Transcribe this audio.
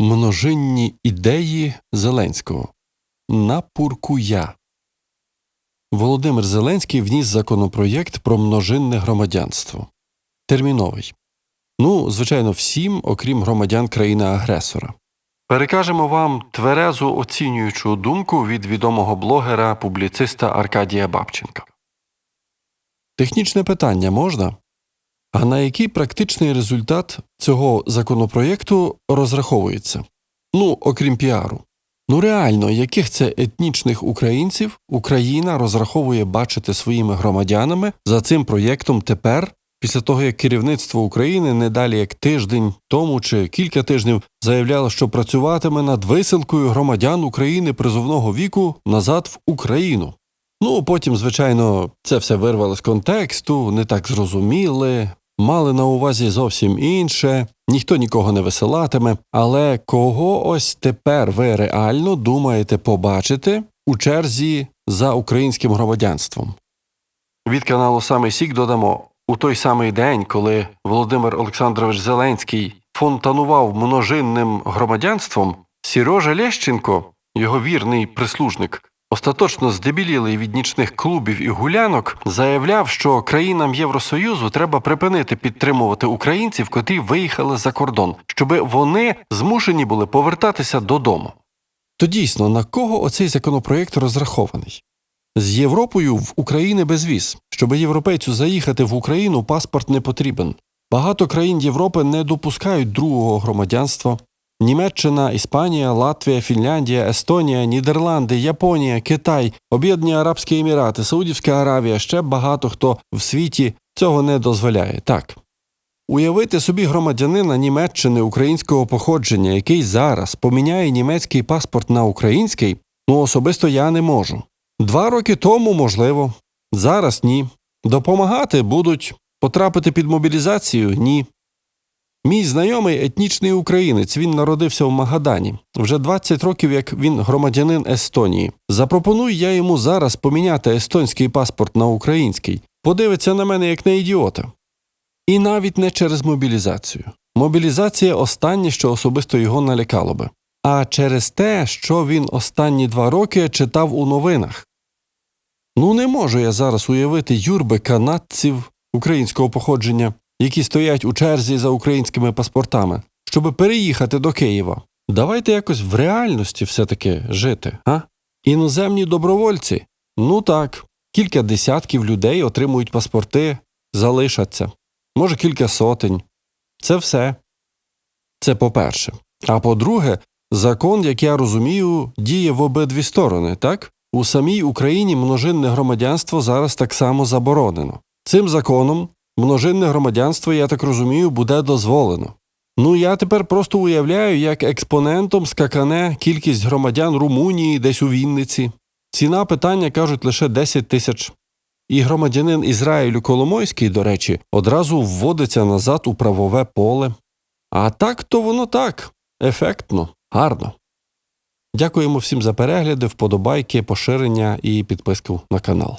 Множинні ідеї Зеленського. Напуркуя. Володимир Зеленський вніс законопроєкт про множинне громадянство. Терміновий. Ну, звичайно, всім, окрім громадян країни-агресора. Перекажемо вам тверезу оцінюючу думку від відомого блогера, публіциста Аркадія Бабченка. Технічне питання можна? А на який практичний результат цього законопроєкту розраховується? Ну, окрім піару. Ну реально, яких це етнічних українців Україна розраховує бачити своїми громадянами за цим проєктом тепер, після того як керівництво України не далі як тиждень тому чи кілька тижнів заявляло, що працюватиме над висилкою громадян України призовного віку назад в Україну. Ну, потім, звичайно, це все вирвали з контексту, не так зрозуміли, мали на увазі зовсім інше, ніхто нікого не висилатиме. Але кого ось тепер ви реально думаєте побачити у черзі за українським громадянством? Від каналу Самий Сік додамо у той самий день, коли Володимир Олександрович Зеленський фонтанував множинним громадянством, Сірожа Лещенко, його вірний прислужник, остаточно здебілілий від нічних клубів і гулянок, заявляв, що країнам Євросоюзу треба припинити підтримувати українців, котрі виїхали за кордон, щоби вони змушені були повертатися додому. То дійсно на кого оцей законопроєкт розрахований? З Європою в Україні безвіз. Щоби європейцю заїхати в Україну, паспорт не потрібен. Багато країн Європи не допускають другого громадянства. Німеччина, Іспанія, Латвія, Фінляндія, Естонія, Нідерланди, Японія, Китай, Об'єднані Арабські Емірати, Саудівська Аравія, ще багато хто в світі цього не дозволяє. Так. Уявити собі громадянина Німеччини українського походження, який зараз поміняє німецький паспорт на український, ну особисто я не можу. Два роки тому можливо, зараз ні. Допомагати будуть, потрапити під мобілізацію ні. Мій знайомий етнічний українець, він народився в Магадані. Вже 20 років, як він громадянин Естонії. Запропоную я йому зараз поміняти естонський паспорт на український. Подивиться на мене як на ідіота. І навіть не через мобілізацію. Мобілізація останнє, що особисто його налякало би, а через те, що він останні два роки читав у новинах. Ну, не можу я зараз уявити юрби канадців українського походження, які стоять у черзі за українськими паспортами, щоб переїхати до Києва. Давайте якось в реальності все-таки жити, а? Іноземні добровольці. Ну так, кілька десятків людей отримують паспорти, залишаться, може кілька сотень. Це все. Це по-перше. А по-друге, закон, як я розумію, діє в обидві сторони, так? У самій Україні множинне громадянство зараз так само заборонено. Цим законом множинне громадянство, я так розумію, буде дозволено. Ну я тепер просто уявляю, як експонентом скакане кількість громадян Румунії десь у Вінниці. Ціна питання кажуть лише 10 тисяч. І громадянин Ізраїлю Коломойський, до речі, одразу вводиться назад у правове поле. А так то воно так, ефектно, гарно. Дякуємо всім за перегляди, вподобайки, поширення і підписку на канал.